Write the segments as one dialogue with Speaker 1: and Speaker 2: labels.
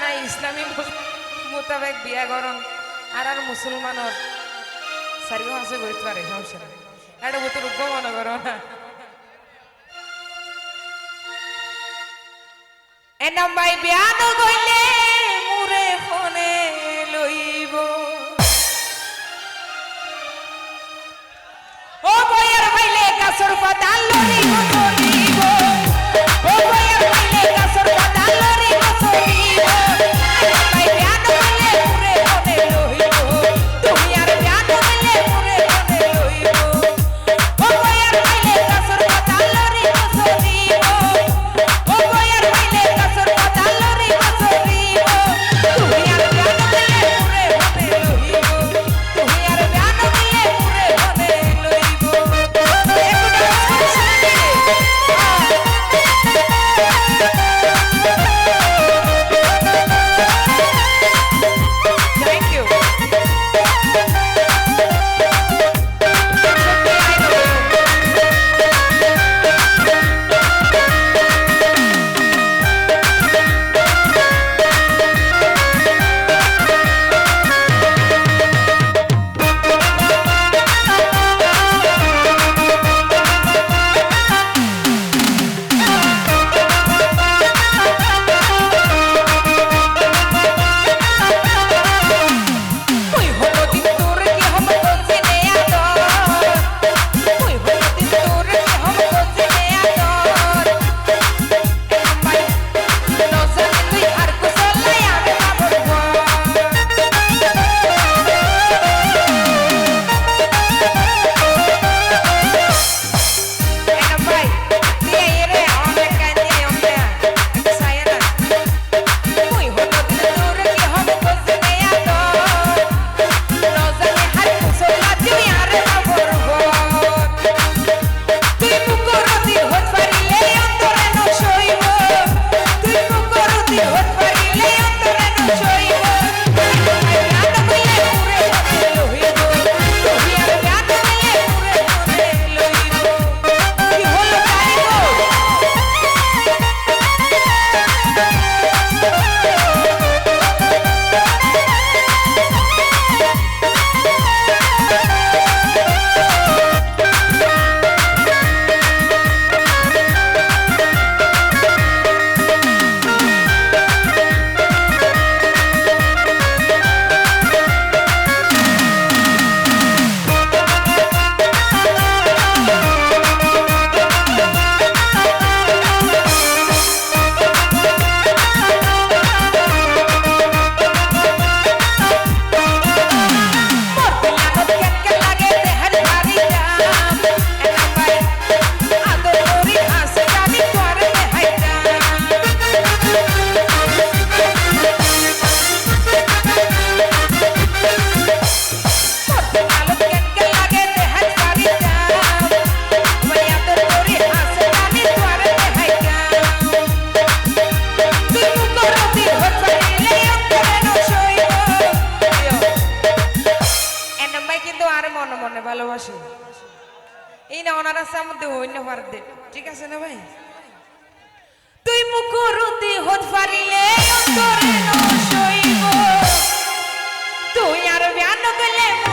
Speaker 1: নাই ইসলামী মোতাবেক বিয়া গরম আর আর মুসলমানের সারিও আছে করতে পারে সমস্যা এটা করো না এনাম ভাই নগইলে মুরে ফোনে লইব। ও ভাইলে গাছর পাতাল লরি ভালোবাসি। এই না, ওনার আছে মধ্যে হইন পারতে ঠিক আছে না ভাই? তুই মুখরুতি হত পারিলে তুই আর ব্যান গলে এনা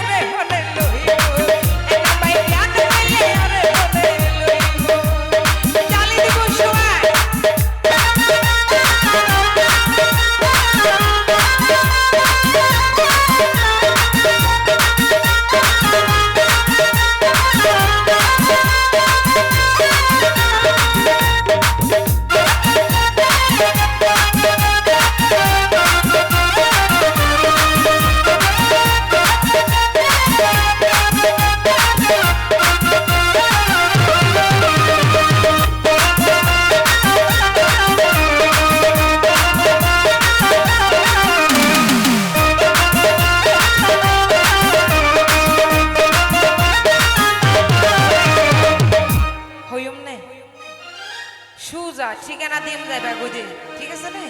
Speaker 1: ঠিকানা দিম যাইবা গুজি ঠিক আছে নে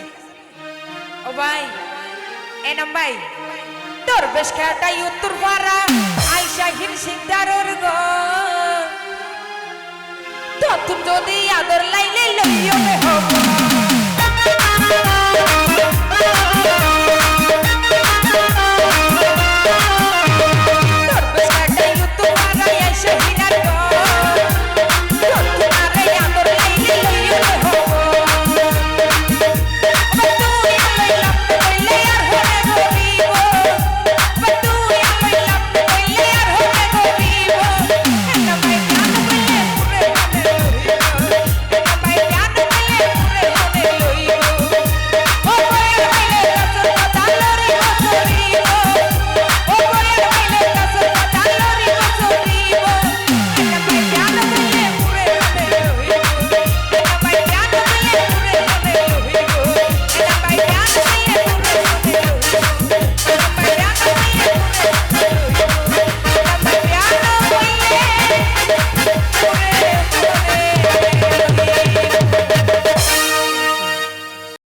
Speaker 1: ও ভাই, এ নাম ভাই, তোর বেশ খেয়াটাই উত্তর পাড়া। আইসা হির সিংদারর গ। তুমি যদি আদর লাইলে লইও হব।